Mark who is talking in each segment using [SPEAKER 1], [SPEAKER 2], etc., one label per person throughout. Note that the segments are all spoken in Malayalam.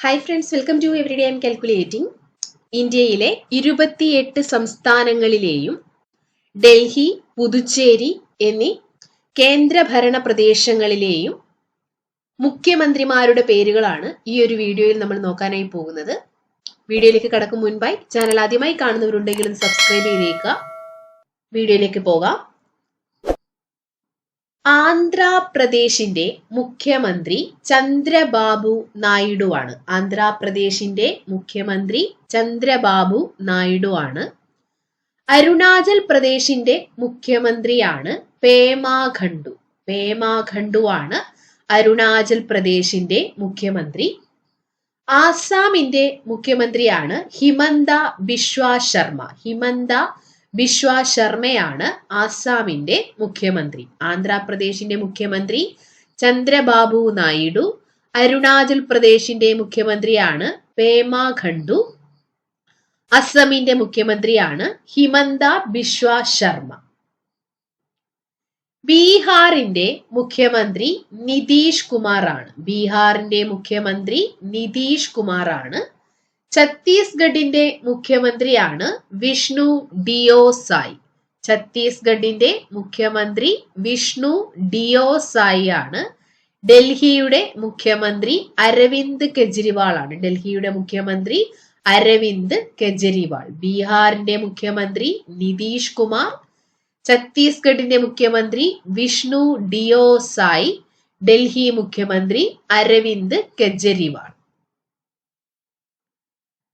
[SPEAKER 1] Hi friends welcome to every day I'm calculating ഇന്ത്യയിലെ ഇരുപത്തിയെട്ട് സംസ്ഥാനങ്ങളിലെയും ഡൽഹി പുതുച്ചേരി എന്നീ കേന്ദ്രഭരണ പ്രദേശങ്ങളിലെയും മുഖ്യമന്ത്രിമാരുടെ പേരുകളാണ് ഈ ഒരു വീഡിയോയിൽ നമ്മൾ നോക്കാനായി പോകുന്നത്. വീഡിയോയിലേക്ക് കടക്കും മുൻപായി ചാനൽ ആദ്യമായി കാണുന്നവരുണ്ടെങ്കിലും സബ്സ്ക്രൈബ് ചെയ്തേക്കുക. വീഡിയോയിലേക്ക് പോകാം. ആന്ധ്രാപ്രദേശിന്റെ മുഖ്യമന്ത്രി ചന്ദ്രബാബു നായിഡു ആണ് ആന്ധ്രാപ്രദേശിന്റെ മുഖ്യമന്ത്രി ചന്ദ്രബാബു നായിഡു ആണ് അരുണാചൽ പ്രദേശിന്റെ മുഖ്യമന്ത്രിയാണ് പേമാ ഖണ്ഡു. ആണ് അരുണാചൽ പ്രദേശിന്റെ മുഖ്യമന്ത്രി. ആസാമിന്റെ മുഖ്യമന്ത്രിയാണ് ഹിമന്ത ബിശ്വ ശർമ്മ. ഹിമന്ത ബിശ്വ ശർമ്മയാണ് ആസാമിന്റെ മുഖ്യമന്ത്രി. ആന്ധ്രാപ്രദേശിന്റെ മുഖ്യമന്ത്രി ചന്ദ്രബാബു നായിഡു അരുണാചൽ പ്രദേശിന്റെ മുഖ്യമന്ത്രിയാണ് പേമ ഖണ്ഡു അസമിന്റെ മുഖ്യമന്ത്രിയാണ് ഹിമന്ത ബിശ്വ ശർമ്മ. ബീഹാറിന്റെ മുഖ്യമന്ത്രി നിതീഷ് കുമാറാണ്. ബീഹാറിന്റെ മുഖ്യമന്ത്രി നിതീഷ് കുമാറാണ് ഛത്തീസ്ഗഡിന്റെ മുഖ്യമന്ത്രിയാണ് വിഷ്ണു ഡിയോ സായി ഛത്തീസ്ഗഡിന്റെ മുഖ്യമന്ത്രി വിഷ്ണു ഡിയോ സായി ആണ് ഡൽഹിയുടെ മുഖ്യമന്ത്രി അരവിന്ദ് കെജ്രിവാൾ ആണ് ഡൽഹിയുടെ മുഖ്യമന്ത്രി അരവിന്ദ് കെജ്രിവാൾ. ബീഹാറിന്റെ മുഖ്യമന്ത്രി നിതീഷ് കുമാർ. ഛത്തീസ്ഗഡിന്റെ മുഖ്യമന്ത്രി വിഷ്ണു ഡിയോ സായി ഡൽഹി മുഖ്യമന്ത്രി അരവിന്ദ് കെജ്രിവാൾ.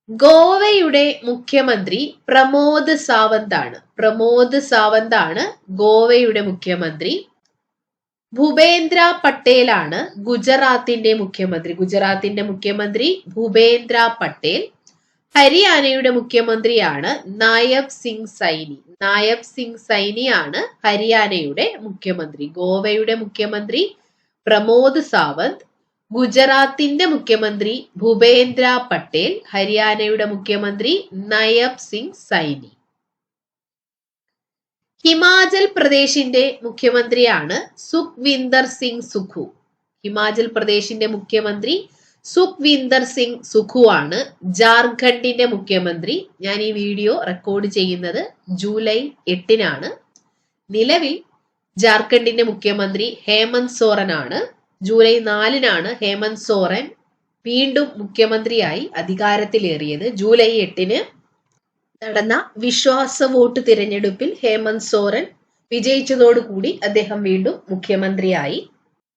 [SPEAKER 1] ഗോവയുടെ മുഖ്യമന്ത്രി പ്രമോദ് സാവന്ത് ആണ് പ്രമോദ് സാവന്ത് ആണ് ഗോവയുടെ മുഖ്യമന്ത്രി. ഭൂപേന്ദ്ര പട്ടേൽ ആണ് ഗുജറാത്തിന്റെ മുഖ്യമന്ത്രി. ഗുജറാത്തിന്റെ മുഖ്യമന്ത്രി ഭൂപേന്ദ്ര പട്ടേൽ. ഹരിയാനയുടെ മുഖ്യമന്ത്രിയാണ് നായബ് സിംഗ് സൈനി. നായബ് സിംഗ് സൈനി ആണ് ഹരിയാനയുടെ മുഖ്യമന്ത്രി. ഗോവയുടെ മുഖ്യമന്ത്രി പ്രമോദ് സാവന്ത്. ഗുജറാത്തിന്റെ മുഖ്യമന്ത്രി ഭൂപേന്ദ്ര പട്ടേൽ ഹരിയാനയുടെ മുഖ്യമന്ത്രി നയബ് സിംഗ് സൈനി. ഹിമാചൽ പ്രദേശിന്റെ മുഖ്യമന്ത്രിയാണ് സുഖ്വിന്ദർ സിംഗ് സുഖു. ഹിമാചൽ പ്രദേശിന്റെ മുഖ്യമന്ത്രി സുഖ്വിന്ദർ സിംഗ് സുഖു ആണ് ജാർഖണ്ഡിന്റെ മുഖ്യമന്ത്രി. ഞാൻ ഈ വീഡിയോ റെക്കോർഡ് ചെയ്യുന്നത് ജൂലൈ എട്ടിനാണ്. നിലവിൽ ജാർഖണ്ഡിന്റെ മുഖ്യമന്ത്രി ഹേമന്ത് സോറൻ ആണ് ജൂലൈ നാലിനാണ് ഹേമന്ത് സോറൻ വീണ്ടും മുഖ്യമന്ത്രിയായി അധികാരത്തിലേറിയത്. ജൂലൈ എട്ടിന് നടന്ന വിശ്വാസ വോട്ട് തിരഞ്ഞെടുപ്പിൽ ഹേമന്ത് സോറൻ വിജയിച്ചതോടുകൂടി അദ്ദേഹം വീണ്ടും മുഖ്യമന്ത്രിയായി.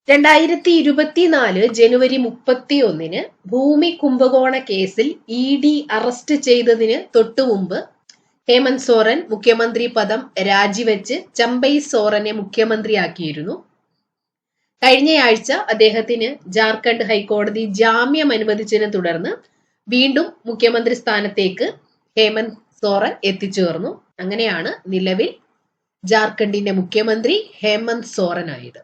[SPEAKER 1] രണ്ടായിരത്തി ഇരുപത്തിനാല് ജനുവരി മുപ്പത്തി ഒന്നിന് ഭൂമി കുംഭകോണ കേസിൽ ഇ ഡി അറസ്റ്റ് ചെയ്തതിന് തൊട്ടുമുമ്പ് ഹേമന്ത് സോറൻ മുഖ്യമന്ത്രി പദം രാജിവെച്ച് ചമ്പൈ സോറനെ മുഖ്യമന്ത്രിയാക്കിയിരുന്നു. കഴിഞ്ഞയാഴ്ച അദ്ദേഹത്തിന് ജാർഖണ്ഡ് ഹൈക്കോടതി ജാമ്യം അനുവദിച്ചതിനെ തുടർന്ന് വീണ്ടും മുഖ്യമന്ത്രി സ്ഥാനത്തേക്ക് ഹേമന്ത് സോറൻ എത്തിച്ചേർന്നു. അങ്ങനെയാണ് നിലവിൽ ജാർഖണ്ഡിന്റെ മുഖ്യമന്ത്രി ഹേമന്ത് സോറൻ ആയത്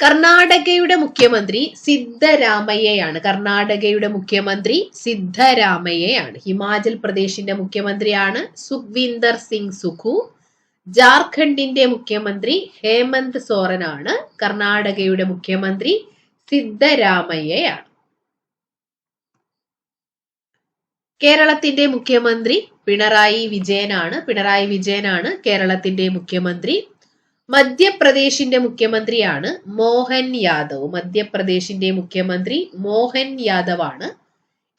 [SPEAKER 1] കർണാടകയുടെ മുഖ്യമന്ത്രി സിദ്ധരാമയ്യയാണ്. കർണാടകയുടെ മുഖ്യമന്ത്രി സിദ്ധരാമയ്യയാണ്. ഹിമാചൽ പ്രദേശിന്റെ മുഖ്യമന്ത്രിയാണ് സുഖ്വിന്ദർ സിംഗ് സുഖു. ജാർഖണ്ഡിന്റെ മുഖ്യമന്ത്രി ഹേമന്ത് സോറനാണ് കർണാടകയുടെ മുഖ്യമന്ത്രി സിദ്ധരാമയ്യയാണ്. കേരളത്തിന്റെ മുഖ്യമന്ത്രി പിണറായി വിജയനാണ്. പിണറായി വിജയനാണ് കേരളത്തിന്റെ മുഖ്യമന്ത്രി. മധ്യപ്രദേശിന്റെ മുഖ്യമന്ത്രിയാണ് മോഹൻ യാദവ്. മധ്യപ്രദേശിന്റെ മുഖ്യമന്ത്രി മോഹൻ യാദവ് ആണ്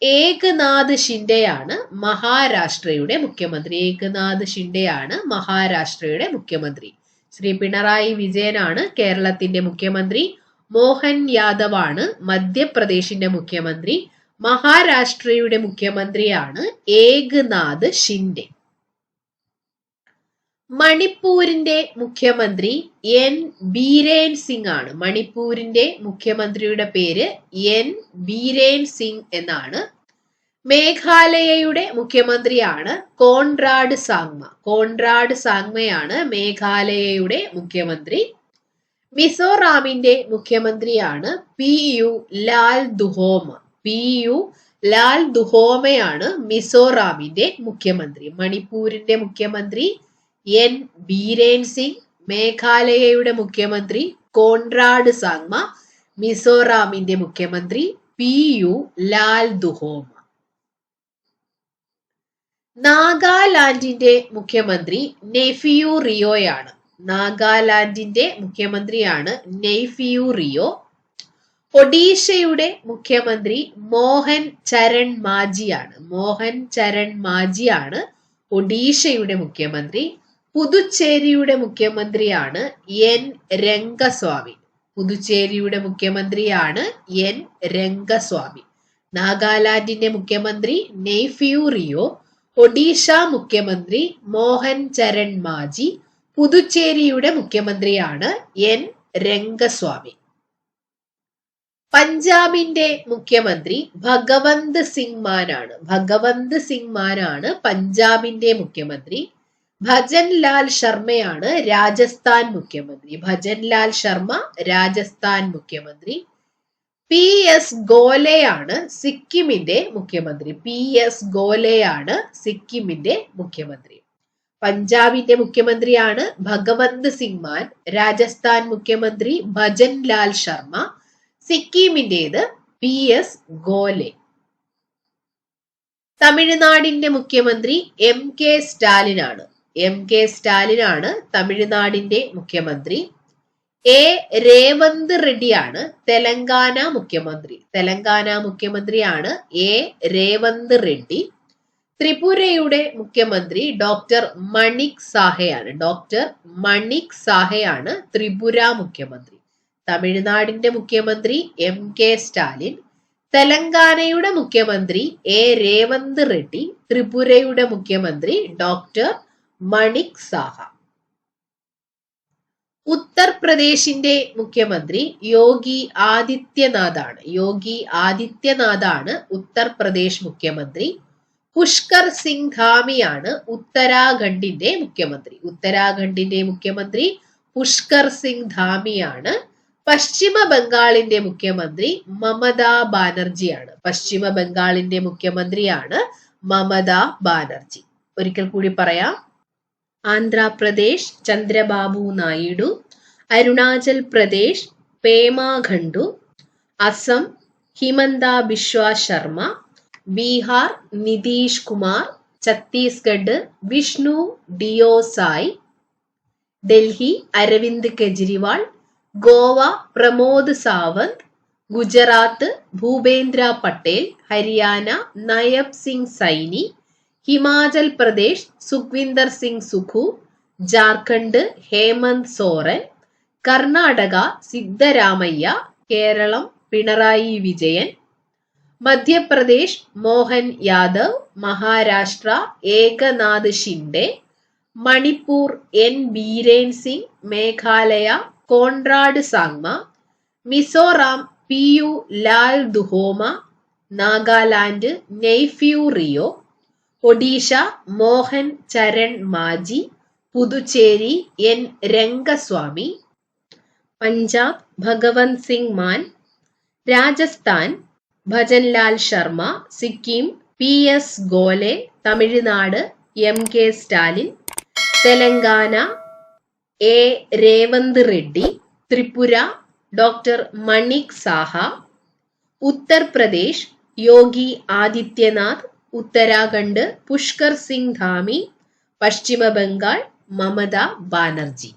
[SPEAKER 1] ഏകനാഥ് ഷിൻഡെയാണ് മഹാരാഷ്ട്രയുടെ മുഖ്യമന്ത്രി. ഏകനാഥ് ഷിൻഡെയാണ് മഹാരാഷ്ട്രയുടെ മുഖ്യമന്ത്രി. ശ്രീ പിണറായി വിജയനാണ് കേരളത്തിന്റെ മുഖ്യമന്ത്രി. മോഹൻ യാദവ് ആണ് മധ്യപ്രദേശിന്റെ മുഖ്യമന്ത്രി. മഹാരാഷ്ട്രയുടെ മുഖ്യമന്ത്രിയാണ് ഏകനാഥ് ഷിൻഡെ. മണിപ്പൂരിന്റെ മുഖ്യമന്ത്രി എൻ. ബീരേൻ സിംഗ് ആണ്. മണിപ്പൂരിന്റെ മുഖ്യമന്ത്രിയുടെ പേര് എൻ. ബീരേൻ സിംഗ് എന്നാണ്. മേഘാലയയുടെ മുഖ്യമന്ത്രിയാണ് കോൺറാഡ് സാങ്മ. കോൺറാഡ് സാങ്മയാണ് മേഘാലയയുടെ മുഖ്യമന്ത്രി. മിസോറാമിന്റെ മുഖ്യമന്ത്രിയാണ് P. U. Lal Duhoma P. U. Lal ദുഹോമയാണ് മിസോറാമിന്റെ മുഖ്യമന്ത്രി. മണിപ്പൂരിന്റെ മുഖ്യമന്ത്രി എൻ ബീരേൻ സിംഗ് മേഘാലയയുടെ മുഖ്യമന്ത്രി കോൺറാഡ് സാങ്മ മിസോറാമിന്റെ മുഖ്യമന്ത്രി പി യു ലാൽ ദുഹോമ. നാഗാലാൻഡിന്റെ മുഖ്യമന്ത്രി നെഫിയു റിയോയാണ്. നാഗാലാൻഡിന്റെ മുഖ്യമന്ത്രിയാണ് നെയ്ഫിയു റിയോ. ഒഡീഷയുടെ മുഖ്യമന്ത്രി മോഹൻ ചരൺ മാജിയാണ്. മോഹൻ ചരൺ മാജിയാണ് ഒഡീഷയുടെ മുഖ്യമന്ത്രി. പുതുച്ചേരിയുടെ മുഖ്യമന്ത്രിയാണ് എൻ. രംഗസ്വാമി. പുതുച്ചേരിയുടെ മുഖ്യമന്ത്രിയാണ് എൻ. രംഗസ്വാമി. നാഗാലാൻഡിന്റെ മുഖ്യമന്ത്രി നെയ്ഫ്യൂറിയോ ഒഡീഷ മുഖ്യമന്ത്രി മോഹൻ ചരൺ മാജി പുതുച്ചേരിയുടെ മുഖ്യമന്ത്രിയാണ് എൻ. രംഗസ്വാമി. പഞ്ചാബിന്റെ മുഖ്യമന്ത്രി ഭഗവന്ത് സിംഗ് മാനാണ്. ഭഗവന്ത് സിംഗ് മാനാണ് പഞ്ചാബിന്റെ മുഖ്യമന്ത്രി ഭജൻ ലാൽ ശർമ്മയാണ് രാജസ്ഥാൻ മുഖ്യമന്ത്രി. ഭജൻലാൽ ശർമ്മ രാജസ്ഥാൻ മുഖ്യമന്ത്രി. പി എസ് ഗോലെയാണ് സിക്കിമിന്റെ മുഖ്യമന്ത്രി. പി എസ് ഗോലെയാണ് സിക്കിമിന്റെ മുഖ്യമന്ത്രി. പഞ്ചാബിന്റെ മുഖ്യമന്ത്രിയാണ് ഭഗവന്ത് സിംഗ് മാൻ. രാജസ്ഥാൻ മുഖ്യമന്ത്രി ഭജൻ ലാൽ ശർമ്മ. സിക്കിമിന്റേത് പി എസ് ഗോലെ. തമിഴ്നാടിന്റെ മുഖ്യമന്ത്രി എം കെ സ്റ്റാലിനാണ്. എം കെ സ്റ്റാലിനാണ് തമിഴ്നാടിന്റെ മുഖ്യമന്ത്രി. എ രേവന്ത് റെഡ്ഡിയാണ് തെലങ്കാന മുഖ്യമന്ത്രി. തെലങ്കാന മുഖ്യമന്ത്രിയാണ് എ രേവന്ത് റെഡ്ഡി. ത്രിപുരയുടെ മുഖ്യമന്ത്രി ഡോക്ടർ മണിക് സാഹയാണ്. ഡോക്ടർ മണിക് സാഹയാണ് ത്രിപുര മുഖ്യമന്ത്രി. തമിഴ്നാടിന്റെ മുഖ്യമന്ത്രി എം കെ സ്റ്റാലിൻ. തെലങ്കാനയുടെ മുഖ്യമന്ത്രി എ രേവന്ത് റെഡ്ഡി. ത്രിപുരയുടെ മുഖ്യമന്ത്രി ഡോക്ടർ മണിക് സാഹ. ഉത്തർപ്രദേശിന്റെ മുഖ്യമന്ത്രി യോഗി ആദിത്യനാഥാണ്. യോഗി ആദിത്യനാഥാണ് ഉത്തർപ്രദേശ് മുഖ്യമന്ത്രി. പുഷ്കർ സിംഗ് ധാമിയാണ് ഉത്തരാഖണ്ഡിന്റെ മുഖ്യമന്ത്രി. ഉത്തരാഖണ്ഡിന്റെ മുഖ്യമന്ത്രി പുഷ്കർ സിംഗ് ധാമിയാണ്. പശ്ചിമ ബംഗാളിന്റെ മുഖ്യമന്ത്രി മമതാ ബാനർജിയാണ്. പശ്ചിമ ബംഗാളിന്റെ മുഖ്യമന്ത്രിയാണ് മമതാ ബാനർജി. ഒരിക്കൽ കൂടി പറയാം. Andhra Pradesh Chandrababu Naidu Arunachal Pradesh Pema Khandu Assam Himanta Biswa Sarma Bihar Nitish Kumar Chhattisgarh Vishnu Deo Sai Delhi Arvind Kejriwal Goa Pramod Sawant Gujarat Bhupendra Patel Haryana Nayab Singh Saini Himachal Pradesh Sukhvinder Singh Sukhu Jharkhand Hemant Soren Karnataka Siddaramaiah Keralam Pinarayi Vijayan Madhya Pradesh Mohan Yadav Maharashtra Eknath Shinde Manipur N Biren Singh Meghalaya Conrad Sangma Mizoram P U Lal Duhoma Nagaland Neiphiu Rio Odisha Mohan Charan Majhi Puducherry N. Rangaswamy Punjab Bhagwant Singh Mann Rajasthan Bhajanlal Sharma Sikkim P. S. Golay Tamil Nadu M. K. Stalin Telangana A. Revanth Reddy Tripura doctor Manik Saha Uttar Pradesh Yogi Adityanath Uttarakhand Pushkar Singh Dhami Paschim Bengal Mamata Banerjee.